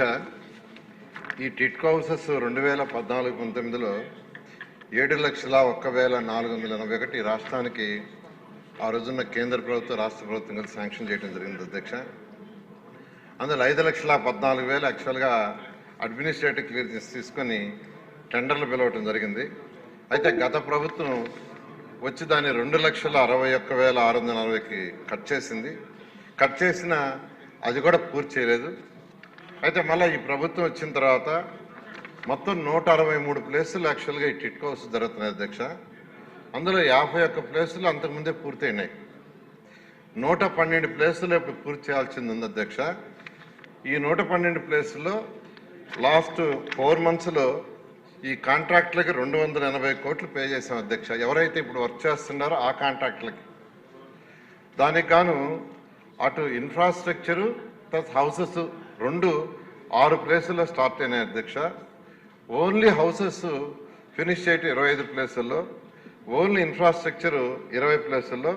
అధ్యక్ష ఈ టిట్కో హౌసెస్ రెండు వేల పద్నాలుగు పంతొమ్మిదిలో ఏడు లక్షల ఒక్క వేల నాలుగు వందల ఎనభై ఒకటి రాష్ట్రానికి ఆ రోజున్న కేంద్ర ప్రభుత్వం రాష్ట్ర ప్రభుత్వం కలిసి శాంక్షన్ చేయడం జరిగింది అధ్యక్ష. అందులో ఐదు లక్షల పద్నాలుగు వేలు యాక్చువల్గా అడ్మినిస్ట్రేటివ్ క్లియరెన్స్ తీసుకొని టెండర్లు పిలవటం జరిగింది. అయితే గత ప్రభుత్వం వచ్చి దాన్ని రెండు లక్షల అరవై ఒక్క వేల ఆరు వందల నలభైకి కట్ చేసింది. కట్ చేసిన అది కూడా పూర్తి చేయలేదు. అయితే మళ్ళీ ఈ ప్రభుత్వం వచ్చిన తర్వాత మొత్తం నూట అరవై మూడు ప్లేసులు యాక్చువల్గా ఈ టిట్కో హౌస్ జరుగుతున్నాయి అధ్యక్ష. అందులో యాభై ఒక్క ప్లేసులు అంతకుముందే పూర్తయినాయి. నూట పన్నెండు ప్లేసులు ఇప్పుడు పూర్తి చేయాల్సింది ఉంది అధ్యక్ష. ఈ నూట పన్నెండు ప్లేసుల్లో లాస్ట్ ఫోర్ మంత్స్లో ఈ కాంట్రాక్టులకి రెండు వందల ఎనభై కోట్లు పే చేసాం అధ్యక్ష. ఎవరైతే ఇప్పుడు వర్క్ చేస్తున్నారో ఆ కాంట్రాక్టులకి దానికి గాను అటు ఇన్ఫ్రాస్ట్రక్చరు ప్లస్ హౌసెస్ రెండు ఆరు ప్లేసుల్లో స్టార్ట్ అయినాయి అధ్యక్ష. ఓన్లీ హౌసెస్ ఫినిష్ చేయటం ఇరవై ఐదు ప్లేసుల్లో ఓన్లీ ఇన్ఫ్రాస్ట్రక్చర్ ఇరవై ప్లేసుల్లో.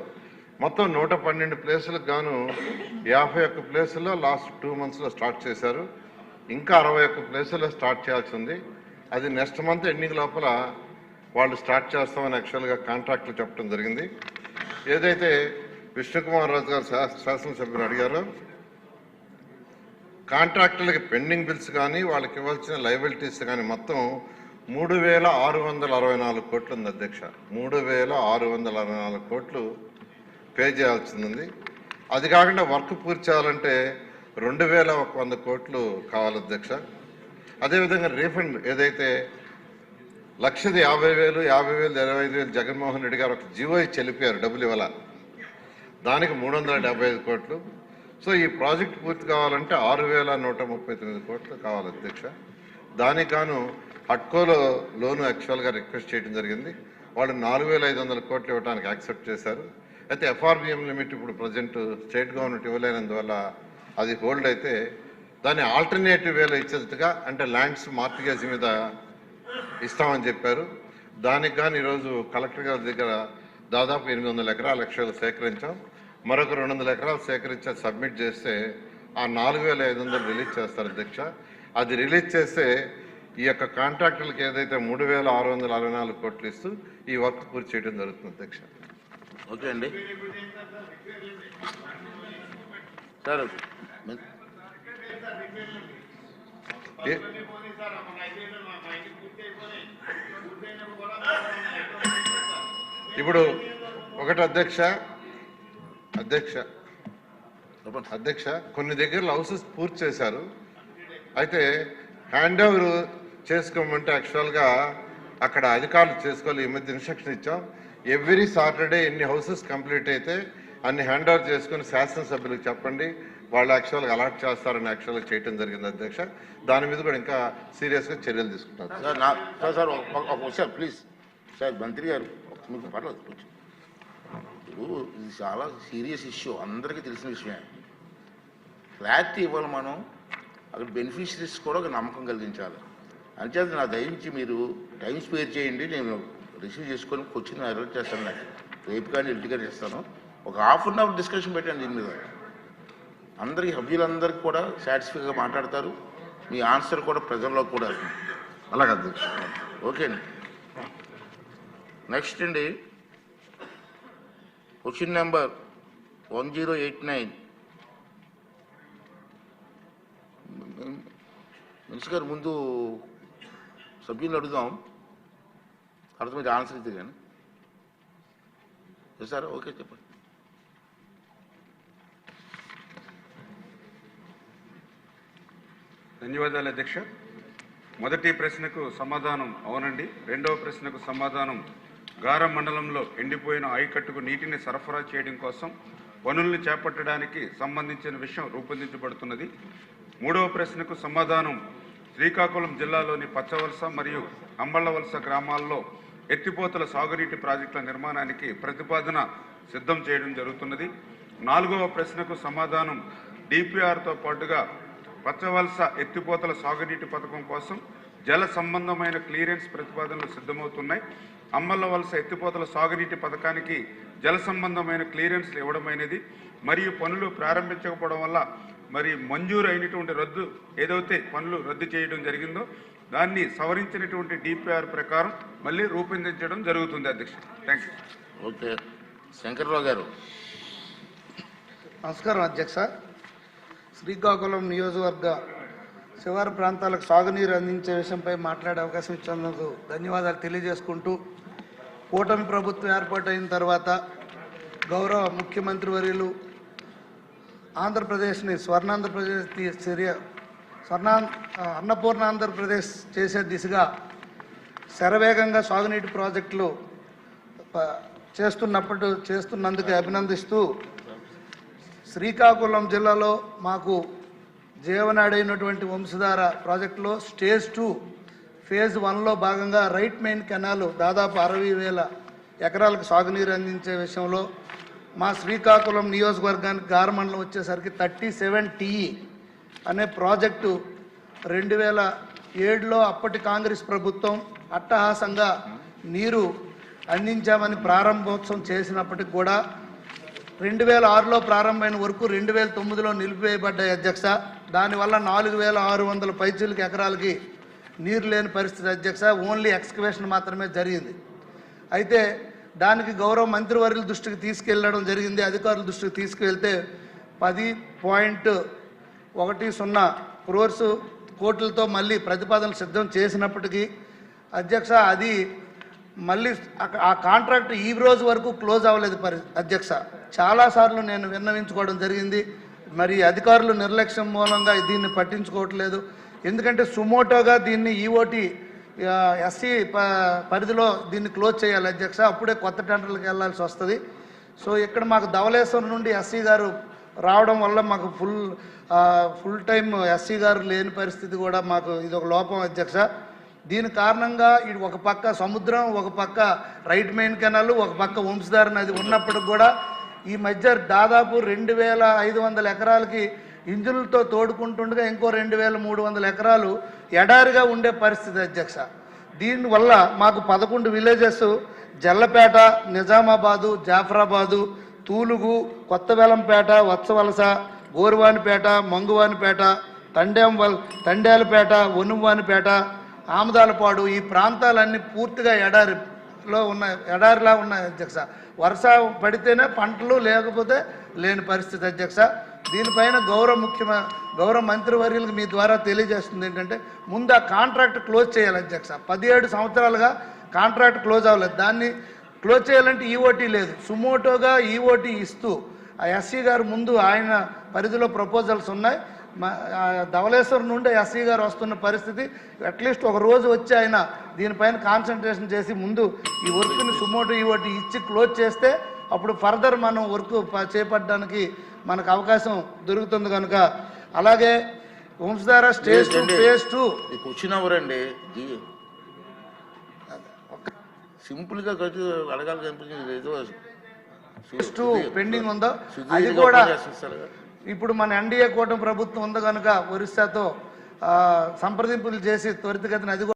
మొత్తం నూట పన్నెండు ప్లేసులకు గాను యాభై ఒక్క ప్లేసుల్లో లాస్ట్ టూ మంత్స్లో స్టార్ట్ చేశారు. ఇంకా అరవై ఒక్క ప్లేసుల్లో స్టార్ట్ చేయాల్సి ఉంది. అది నెక్స్ట్ మంత్ ఎండింగ్ లోపల వాళ్ళు స్టార్ట్ చేస్తామని యాక్చువల్గా కాంట్రాక్ట్లు చెప్పడం జరిగింది. ఏదైతే విష్ణుకుమార్ రాజు గారు శాసనసభ్యులు అడిగారో కాంట్రాక్టులకి పెండింగ్ బిల్స్ కానీ వాళ్ళకి ఇవ్వాల్సిన లైబిలిటీస్ కానీ మొత్తం మూడు వేల ఆరు వందల అరవై నాలుగు కోట్లు ఉంది అధ్యక్ష. మూడు వేల ఆరు వందల అరవై నాలుగు కోట్లు పే చేయాల్సింది. అది కాకుండా వర్క్ పూర్తి చేయాలంటే రెండు వేల ఒక వంద కోట్లు కావాలి అధ్యక్ష. అదేవిధంగా రీఫండ్ ఏదైతే లక్షది యాభై వేలు యాభై వేలు ఇరవై ఐదు వేలు జగన్మోహన్ రెడ్డి గారు ఒక జీవో చెల్లిపోయారు డబ్బులు ఇవ్వాల. దానికి మూడు వందల డెబ్బై ఐదు కోట్లు. సో ఈ ప్రాజెక్ట్ పూర్తి కావాలంటే ఆరు వేల నూట ముప్పై తొమ్మిది కోట్లు కావాలి అధ్యక్ష. దానికి గాను హట్కోలో లోను యాక్చువల్గా రిక్వెస్ట్ చేయడం జరిగింది. వాళ్ళు నాలుగు వేల ఐదు వందల కోట్లు ఇవ్వడానికి యాక్సెప్ట్ చేశారు. అయితే ఎఫ్ఆర్బిఎం లిమిట్ ఇప్పుడు ప్రజెంట్ స్టేట్ గవర్నమెంట్ ఇవ్వలేనందువల్ల అది హోల్డ్ అయితే దాన్ని ఆల్టర్నేటివ్ వేలో ఇచ్చేట్టుగా అంటే ల్యాండ్స్ మార్టిగేజ్ మీద ఇస్తామని చెప్పారు. దానికి కానీ ఈరోజు కలెక్టర్ గారి దగ్గర దాదాపు ఎనిమిది వందల ఎకరాల లక్షలు సేకరించాం. మరొక రెండు వందల ఎకరాలు సేకరించి సబ్మిట్ చేస్తే ఆ నాలుగు వేల ఐదు వందలు రిలీజ్ చేస్తారు అధ్యక్ష. అది రిలీజ్ చేస్తే ఈ యొక్క కాంట్రాక్టులకు ఏదైతే మూడు వేల ఆరు వందల అరవై నాలుగు కోట్లు ఇస్తూ ఈ వర్క్ పూర్తి చేయడం జరుగుతుంది అధ్యక్ష. ఓకే అండి. సార్ ఇప్పుడు ఒకటి అధ్యక్ష అధ్యక్ష అధ్యక్ష కొన్ని దగ్గర హౌసెస్ పూర్తి చేశారు. అయితే హ్యాండ్ ఓవర్ చేసుకోమంటే యాక్చువల్గా అక్కడ అధికారులు చేసుకోవాలి ఈ మధ్య ఇన్స్ట్రక్షన్ ఇచ్చాం. ఎవ్రీ సాటర్డే ఎన్ని హౌసెస్ కంప్లీట్ అయితే అన్ని హ్యాండ్ ఓవర్ చేసుకుని శాసనసభ్యులకు చెప్పండి. వాళ్ళు యాక్చువల్గా అలాట్ చేస్తారని యాక్చువల్గా చేయడం జరిగింది అధ్యక్ష. దాని మీద కూడా ఇంకా సీరియస్గా చర్యలు తీసుకుంటారు. సార్ ఒక- ప్లీజ్. సార్ మంత్రి గారు మీకు పర్లేదు. ఇప్పుడు ఇది చాలా సీరియస్ ఇష్యూ అందరికీ తెలిసిన విషయమే. క్లారిటీ ఇవ్వాలి మనం. అక్కడ బెనిఫిషరీస్ కూడా ఒక నమ్మకం కలిగించాలి. అంచేత నా దయించి మీరు టైం స్పేర్ చేయండి. నేను రిసీవ్ చేసుకొని క్వశ్చన్ అరేంజ్ చేస్తాను. నాకు రేపు కానీ ఎల్టీ చేస్తాను. ఒక హాఫ్ అన్ అవర్ డిస్కషన్ పెట్టండి దీని మీద. అందరికీ సభ్యులందరికీ కూడా సాటిస్ఫైగా మాట్లాడతారు. మీ ఆన్సర్ కూడా ప్రజల్లో కూడా. అలాగే అధ్యక్ష. ఓకే అండి. నెక్స్ట్ అండి. Question number one zero eight nine. Minister గారు ముందు సభ్యులను అడుగుదాం. తర్వాత మీరు ఆన్సర్ ఇద్ది కానీ. సార్ ఓకే చెప్పండి. ధన్యవాదాలు అధ్యక్ష. మొదటి ప్రశ్నకు సమాధానం అవునండి. రెండవ ప్రశ్నకు సమాధానం గారం మండలంలో ఎండిపోయిన ఆయకట్టుకు నీటిని సరఫరా చేయడం కోసం పనులను చేపట్టడానికి సంబంధించిన విషయం రూపొందించబడుతున్నది. మూడవ ప్రశ్నకు సమాధానం. శ్రీకాకుళం జిల్లాలోని పచ్చవలస మరియు అంబళ్ళవలస గ్రామాల్లో ఎత్తిపోతల సాగునీటి ప్రాజెక్టుల నిర్మాణానికి ప్రతిపాదన సిద్ధం చేయడం జరుగుతున్నది. నాలుగవ ప్రశ్నకు సమాధానం. డిపిఆర్తో పాటుగా పచ్చవలస ఎత్తిపోతల సాగునీటి పథకం కోసం జల సంబంధమైన క్లియరెన్స్ ప్రతిపాదనలు సిద్ధమవుతున్నాయి. అమ్మల్ల వలస ఎత్తిపోతల సాగునీటి పథకానికి జల సంబంధమైన క్లియరెన్స్లు ఇవ్వడమైనది. మరియు పనులు ప్రారంభించకపోవడం వల్ల మరి మంజూరు అయినటువంటి రద్దు ఏదైతే పనులు రద్దు చేయడం జరిగిందో దాన్ని సవరించినటువంటి డిపిఆర్ ప్రకారం మళ్ళీ రూపొందించడం జరుగుతుంది అధ్యక్ష. Thank you okay. శంకర్రావు గారు. నమస్కారం అధ్యక్ష. శ్రీకాకుళం నియోజకవర్గ శివారు ప్రాంతాలకు సాగునీరు అందించే విషయంపై మాట్లాడే అవకాశం ఇచ్చినందుకు ధన్యవాదాలు తెలియజేసుకుంటూ కూటమి ప్రభుత్వం ఏర్పాటైన తర్వాత గౌరవ ముఖ్యమంత్రి వర్యులు ఆంధ్రప్రదేశ్ని స్వర్ణాంధ్రప్రదేశ్ చర్య స్వర్ణా అన్నపూర్ణ ఆంధ్రప్రదేశ్ చేసే దిశగా శరవేగంగా సాగునీటి ప్రాజెక్టులు చేస్తున్నప్పుడు చేస్తున్నందుకు అభినందిస్తూ శ్రీకాకుళం జిల్లాలో మాకు జీవనాడైనటువంటి వంశధార ప్రాజెక్టులో స్టేజ్ టూ ఫేజ్ వన్లో భాగంగా రైట్ మెయిన్ కెనాల్ దాదాపు అరవై వేల ఎకరాలకు సాగునీరు అందించే విషయంలో మా శ్రీకాకుళం నియోజకవర్గానికి గారమండలం వచ్చేసరికి థర్టీ సెవెన్ టీఈ అనే ప్రాజెక్టు రెండు వేల ఏడులో అప్పటి కాంగ్రెస్ ప్రభుత్వం అట్టహాసంగా నీరు అందించామని ప్రారంభోత్సవం చేసినప్పటికి కూడా రెండు వేల ఆరులో ప్రారంభమైన వరకు రెండు వేల తొమ్మిదిలో నిలిపివేయబడ్డాయి అధ్యక్ష. దానివల్ల నాలుగు వేల ఆరు వందల పైచీలకి ఎకరాలకి నీరు లేని పరిస్థితి అధ్యక్ష. ఓన్లీ ఎక్స్కవేషన్ మాత్రమే జరిగింది. అయితే దానికి గౌరవ మంత్రివర్యుల దృష్టికి తీసుకెళ్ళడం జరిగింది. అధికారుల దృష్టికి తీసుకువెళ్తే పది పాయింట్ ఒకటి సున్నా క్రోర్స్ కోట్లతో మళ్ళీ ప్రతిపాదనలు సిద్ధం చేసినప్పటికీ అధ్యక్ష అది మళ్ళీ ఆ కాంట్రాక్ట్ ఈ రోజు వరకు క్లోజ్ అవ్వలేదు పరి అధ్యక్ష. చాలాసార్లు నేను విన్నవించుకోవడం జరిగింది. మరి అధికారులు నిర్లక్ష్యం మూలంగా దీన్ని పట్టించుకోవట్లేదు. ఎందుకంటే సుమోటోగా దీన్ని ఈఓటి ఎస్సీ పరిధిలో దీన్ని క్లోజ్ చేయాలి అధ్యక్ష. అప్పుడే కొత్త టెండర్లకు వెళ్ళాల్సి వస్తుంది. సో ఇక్కడ మాకు ధవలేశ్వరం నుండి ఎస్సీ గారు రావడం వల్ల మాకు ఫుల్ ఫుల్ టైం ఎస్సీ గారు లేని పరిస్థితి కూడా మాకు ఇది ఒక లోపం అధ్యక్ష. దీని కారణంగా ఇది ఒక పక్క సముద్రం ఒక పక్క రైట్ మెయిన్ కెనాల్ ఒక పక్క వంశధార నది ఉన్నప్పటికి కూడా ఈ మధ్య దాదాపు రెండు వేల ఐదు వందల ఎకరాలకి ఇంజన్లతో తోడుకుంటుండగా ఇంకో రెండు వేల మూడు వందల ఎకరాలు ఎడారిగా ఉండే పరిస్థితి అధ్యక్ష. దీనివల్ల మాకు పదకొండు విలేజెస్ జల్లపేట నిజామాబాదు జాఫరాబాదు తూలుగు కొత్తవెలంపేట వత్సవలస గోరువానిపేట మంగువానిపేట తండేం తండేలపేట ఒనువానిపేట ఆమదాలపాడు ఈ ప్రాంతాలన్నీ పూర్తిగా ఎడారి లో ఉన్నాయి ఎడారిలా ఉన్నాయి అధ్యక్ష. వర్ష పడితేనే పంటలు లేకపోతే లేని పరిస్థితి అధ్యక్ష. దీనిపైన గౌరవ ముఖ్యమ గౌరవ మంత్రివర్యులకు మీ ద్వారా తెలియజేస్తుంది ఏంటంటే ముందు ఆ కాంట్రాక్ట్ క్లోజ్ చేయాలి అధ్యక్ష. పదిహేడు సంవత్సరాలుగా కాంట్రాక్ట్ క్లోజ్ అవ్వలేదు. దాన్ని క్లోజ్ చేయాలంటే ఈఓటీ లేదు. సుమోటోగా ఈఓటీ ఇస్తూ ఆ ఎస్సీ గారు ముందు ఆయన పరిధిలో ప్రపోజల్స్ ఉన్నాయి. ధవళేశ్వరం నుండి ఎస్సీ గారు వస్తున్న పరిస్థితి అట్లీస్ట్ ఒక రోజు వచ్చి ఆయన దీనిపైన కాన్సన్ట్రేషన్ చేసి ముందు ఈ వర్క్ని సుమోటో ఈఓటీ ఇచ్చి క్లోజ్ చేస్తే అప్పుడు ఫర్దర్ మనం వర్క్ చేపట్టడానికి మనకు అవకాశం దొరుకుతుంది కనుక. అలాగే Vamsadhara stage two? Phase two ఈ క్వశ్చన్ ఎవరండి సింపుల్గా అడగాలి కనిపించింది ఏదో పెండింగ్ ఉందో. అది కూడా. ఇప్పుడు మన ఎన్డీఏ కూటమి ప్రభుత్వం ఉంది కనుక ఒరిస్సాతో సంప్రదింపులు చేసి త్వరితగతిన అది